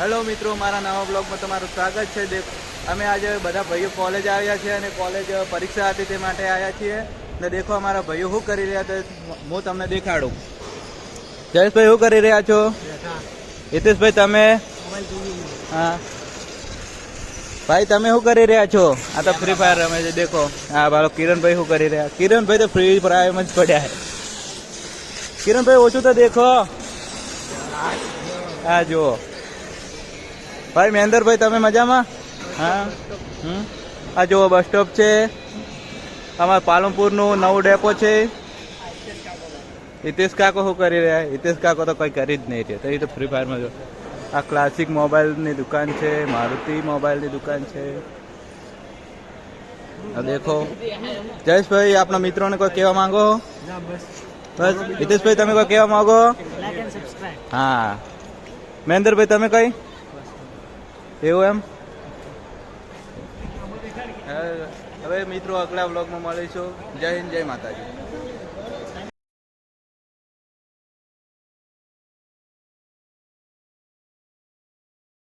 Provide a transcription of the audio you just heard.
Hello મિત્રો, મારા નવા બ્લોગમાં તમારું સ્વાગત છે. દેખ, અમે આજે બધા ભાઈઓ કોલેજ આવ્યા છીએ અને કોલેજ પરીક્ષા હતી તે માટે આવ્યા છીએ. ને દેખો અમારા ભાઈઓ શું કરી રહ્યા છે. હું તમને દેખાડું. જયેશભાઈ શું કરી રહ્યા છો? હિતેશભાઈ, તમે? હા. ભાઈ, તમે શું કરી રહ્યા છો? આ તો ફ્રી ફાયર રમે છે, દેખો. હા બાળો કિરણભાઈ શું કરી રહ્યા? કિરણભાઈ તો ફ્રી ફાયર જ પડ્યા કિરણભાઈ, ઓછું તો દેખો. હા, જુઓ. ભાઈ મહેન્દ્રભાઈ તમે મજામાં? હા? આ જુઓ બસ સ્ટોપ છે. અમારા પાલનપુરનું નવું ડેપો છે. હિતેશ કાકો શું કરી રહ્યા? હિતેશ કાકો તો કંઈ કરી જ નહીં રહ્યા. તો તો ફ્રી ફાયરમાં જો. આ ક્લાસિક મોબાઈલની દુકાન છે મારુતિ મોબાઈલની દુકાન છે. આ દેખો. જયેશભાઈ આપણા મિત્રોને કોઈ કહેવા માંગો? બસ. હિતેશભાઈ તમે કોઈ કહેવા માંગો. હા. મહેન્દ્રભાઈ તમે કઈ? એવું એમ? હવે મિત્રો અગલા બ્લોગમાં મળીશું. જય હિન્દ જય માતાજી.